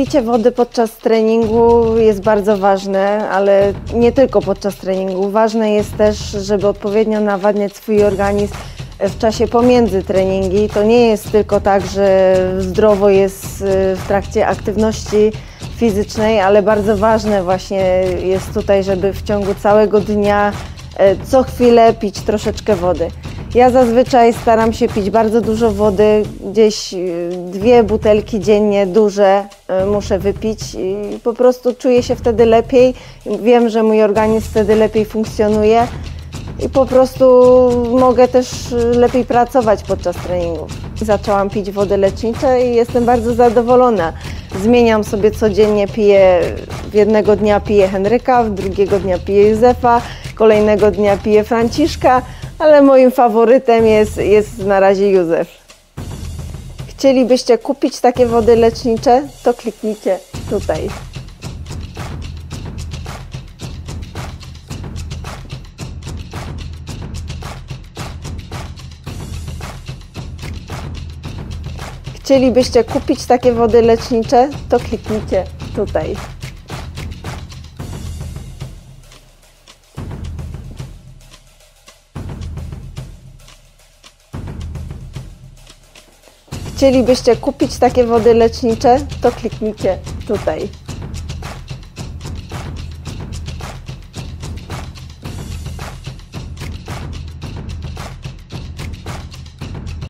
Picie wody podczas treningu jest bardzo ważne, ale nie tylko podczas treningu. Ważne jest też, żeby odpowiednio nawadniać swój organizm w czasie pomiędzy treningi. To nie jest tylko tak, że zdrowo jest y, w trakcie aktywności fizycznej, ale bardzo ważne właśnie jest tutaj, żeby w ciągu całego dnia e, co chwilę pić troszeczkę wody. Ja zazwyczaj staram się pić bardzo dużo wody, gdzieś y, dwie butelki dziennie duże y, muszę wypić i po prostu czuję się wtedy lepiej. Wiem, że mój organizm wtedy lepiej funkcjonuje i po prostu mogę też y, lepiej pracować podczas treningów. Zaczęłam pić wody lecznicze i jestem bardzo zadowolona. Zmieniam sobie codziennie, piję, jednego dnia piję Henryka, drugiego dnia piję Józefa, kolejnego dnia piję Franciszka, ale moim faworytem jest, jest na razie Józef. Chcielibyście kupić takie wody lecznicze, to kliknijcie tutaj. Chcielibyście kupić takie wody lecznicze, to kliknijcie tutaj. Chcielibyście kupić takie wody lecznicze, to kliknijcie tutaj.